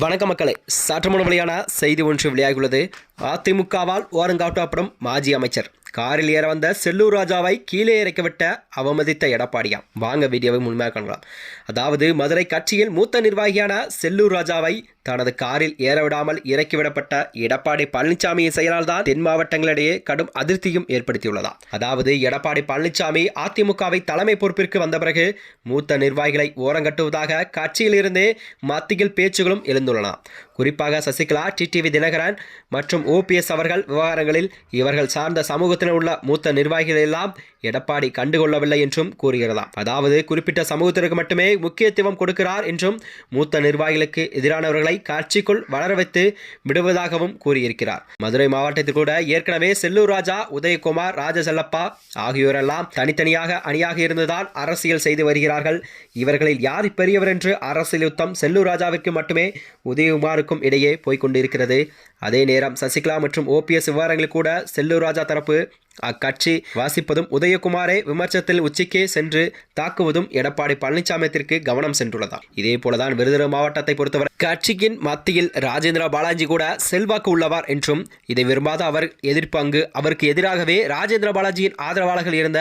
வணக்க மக்களே. சற்று வழியான செய்தி ஒன்று வெளியாகியுள்ளது. அதிமுகவால் ஓரங்காட்டப்படும் மாஜி அமைச்சர். காரில் ஏற வந்த செல்லூர் ராஜாவை கீழே இறக்கிவிட்ட அவமதித்த எடப்பாடியாம். வாங்க வீடியோவை முழுமையாக காணலாம். அதாவது மதுரை கட்சியில் மூத்த நிர்வாகியான செல்லூர் ராஜாவை தனது காரில் ஏறவிடாமல் இறக்கிவிடப்பட்ட எடப்பாடி பழனிசாமியின் செயலால் தான் தென் மாவட்டங்களிடையே கடும் அதிருப்தியும் ஏற்படுத்தியுள்ளதா? அதாவது எடப்பாடி பழனிசாமி அதிமுகவை தலைமை பொறுப்பிற்கு வந்த பிறகு மூத்த நிர்வாகிகளை ஓரங்கட்டுவதாக கட்சியிலிருந்தே மத்தியில் பேச்சுகளும் எழுந்துள்ளன. குறிப்பாக சசிகலா டிடிவி தினகரன் மற்றும் ஓபிஎஸ் அவர்கள் விவகாரங்களில் இவர்கள் சார்ந்த சமூகத்தில் உள்ள மூத்த நிர்வாகிகள் எல்லாம் எடப்பாடி கண்டுகொள்ளவில்லை என்றும் கூறுகிறதாம் அதாவது குறிப்பிட்ட சமூகத்திற்கு மட்டுமே முக்கியத்துவம் கொடுக்கிறார் என்றும் மூத்த நிர்வாகிகளுக்கு எதிரானவர்களை காட்சிக்குள் வளர வைத்து விடுவதாகவும் கூறியிருக்கிறார். மதுரை மாவட்டத்தில் கூட ஏற்கனவே செல்லூர் ராஜா உதயகுமார் ராஜசல்லப்பா ஆகியோரெல்லாம் தனித்தனியாக அணியாக இருந்துதான் அரசியல் செய்து வருகிறார்கள். இவர்களில் யார் பெரியவர் என்று அரசியல் யுத்தம் செல்லூர் ராஜாவிற்கு மட்டுமே உதயகுமாருக்கும் இடையே போய்கொண்டிருக்கிறது அதே நேரம் சசிகலா மற்றும் ஓபிஎஸ் விவகாரங்களில் கூட செல்லூர் ராஜா தரப்பு அக்கட்சி வாசிப்பதும் உதயகுமாரை விமர்சனத்தில் உச்சிக்கே சென்று தாக்குவதும் எடப்பாடி பழனிசாமியத்திற்கு கவனம் சென்றுள்ளதா இதே போலதான் விருதுநகர் மாவட்டத்தை பொறுத்தவரை கட்சியின் மத்தியில் ராஜேந்திர பாலாஜி கூட செல்வாக்கு உள்ளவர் என்றும் இதை விரும்பாத அவர் எதிர்ப்பு அங்கு அவருக்கு எதிராகவே ராஜேந்திர பாலாஜியின் ஆதரவாளர்கள் இருந்த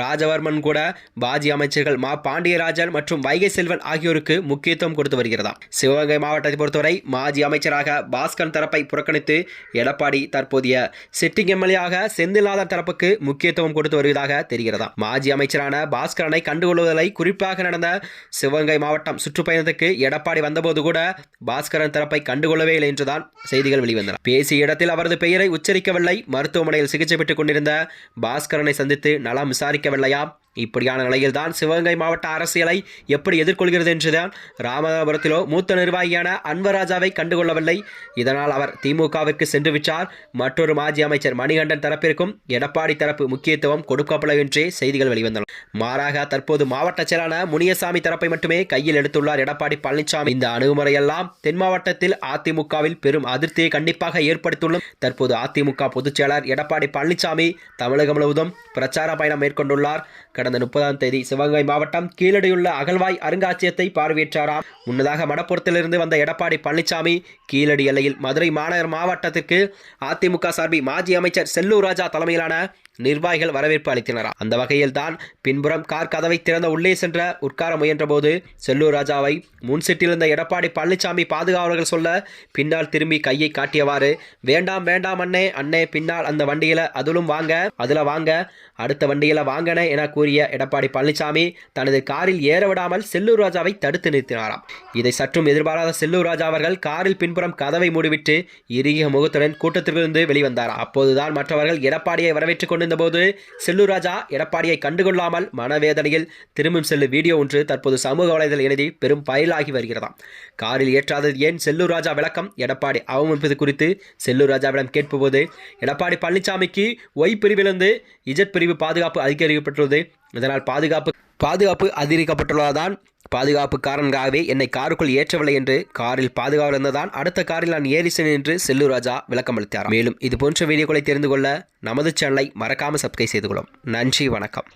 ராஜவர்மன் கூட பாஜி அமைச்சர்கள் மா. பாண்டியராஜன் மற்றும் வைகை செல்வன் ஆகியோருக்கு முக்கியத்துவம் கொடுத்து வருகிறதா சிவகங்கை மாவட்டத்தை பொறுத்தவரை மாஜி அமைச்சராக பாஸ்கர் தரப்பை புறக்கணித்து எடப்பாடி தற்போதைய சிட்டிங் ஆக செந்தில்நாதன் தரப்புக்கு முக்கியத்துவம் கொடுத்து வருவதாக தெரிகிறதா? மாஜி அமைச்சரான பாஸ்கரனை கண்டுகொள்வதை குறிப்பாக நடந்த சிவகங்கை மாவட்டம் சுற்றுப்பயணத்துக்கு எடப்பாடி வந்தபோது கூட பாஸ்கரன் தரப்பை கண்டுகொள்ளவே இல்லை என்றுதான் செய்திகள் வெளிவந்தன. பேசிய இடத்தில் அவரது பெயரை உச்சரிக்கவில்லை. மருத்துவமனையில் சிகிச்சை பெற்றுக் கொண்டிருந்த பாஸ்கரனை சந்தித்து நலம் விசாரிக்கவில்லையா? இப்படியான நிலையில்தான் சிவகங்கை மாவட்ட அரசியலை எப்படி எதிர்கொள்கிறது என்றுதான் ராமநாதபுரத்திலோ மூத்த நிர்வாகியான அன்வராஜாவை கண்டுகொள்ளவில்லை. இதனால் அவர் திமுகவிற்கு சென்று விட்டார். மற்றொரு மாஜி அமைச்சர் மணிகண்டன் தரப்பிற்கும் எடப்பாடி தரப்பு முக்கியத்துவம் கொடுக்கப்படவில்லை என்றே செய்திகள் வெளிவந்தன. மாறாக தற்போது மாவட்ட செயலான முனியசாமி தரப்பை மட்டுமே கையில் எடுத்துள்ளார் எடப்பாடி பழனிசாமி இந்த அணுகுமுறையெல்லாம் தென் மாவட்டத்தில் அதிமுகவில் பெரும் அதிருப்தியை கண்டிப்பாக ஏற்படுத்தியுள்ளது. தற்போது அதிமுக பொதுச் செயலர் எடப்பாடி பழனிசாமி தமிழகம் முழுவதும் பிரச்சார பயணம் மேற்கொண்டுள்ளார். கடந்த முப்பதாம் தேதி சிவகங்கை மாவட்டம் கீழடியுள்ள அகழ்வாய் அருங்காட்சியகத்தை பார்வையிட்டாராம். முன்னதாக மடப்புறத்திலிருந்து வந்த எடப்பாடி பழனிசாமி கீழடி எல்லையில் மதுரை மாநகர் மாவட்டத்திற்கு அதிமுக சார்பில் மாஜி அமைச்சர் செல்லூர் ராஜா தலைமையிலான நிர்வாகிகள் வரவேற்பு அளித்தனர். அந்த வகையில்தான் பின்புறம் கார் கதவை திறந்த உள்ளே சென்ற உட்கார முயன்றபோது செல்லூர் ராஜாவை முன்சிட்டிருந்த எடப்பாடி பழனிசாமி பாதுகாவலர்கள் சொல்ல பின்னால் திரும்பி கையை காட்டியவாறு வேண்டாம் வேண்டாம் அண்ணே அண்ணே பின்னால் அந்த வண்டியில அதிலும் வாங்க அதுல வாங்க அடுத்த வண்டியில வாங்கன என கூறிய எடப்பாடி பழனிசாமி தனது காரில் ஏற விடாமல் செல்லூர் ராஜாவை தடுத்து நிறுத்தினாராம். இதை சற்றும் எதிர்பாராத செல்லூர் ராஜா அவர்கள் காரில் பின்புறம் கதவை மூடிவிட்டு இறுகிய முகத்துடன் கூட்டத்திலிருந்து வெளிவந்தார் அப்போதுதான் மற்றவர்கள் எடப்பாடியை வரவேற்றுக் முடிந்தபோது செல்லூர் ராஜா எடப்பாடியை கண்டுகொள்ளாமல் மனவேதனையில் திரும்பும் செல்லு வீடியோ ஒன்று தற்போது சமூக வலைதள எழுதி பெரும் பயிலாகி வருகிறதாம். காரில் ஏற்றாதது ஏன் செல்லூர் ராஜா விளக்கம்? எடப்பாடி அவமதிப்பது குறித்து செல்லூர் ராஜாவிடம் கேட்போது எடப்பாடி பழனிசாமிக்கு ஒய் பிரிவிலிருந்து இஜட் பிரிவு பாதுகாப்பு அதிகரிக்கப்பட்டுள்ளது. இதனால் பாதுகாப்பு பாதுகாப்பு அதிகரிக்கப்பட்டுள்ளதான் பாதுகாப்பு காரணங்களாகவே என்னை காருக்குள் ஏற்றவில்லை என்று காரில் பாதுகாவல் இருந்ததால் அடுத்த காரில் நான் ஏறிசேன் என்று செல்லூர் ராஜா விளக்கம் அளித்தார் மேலும் இது போன்ற வீடியோக்களை தெரிந்து கொள்ள நமது சேனலை மறக்காமல் சப்ஸ்கிரைப் செய்து கொள்ளும். நன்றி வணக்கம்.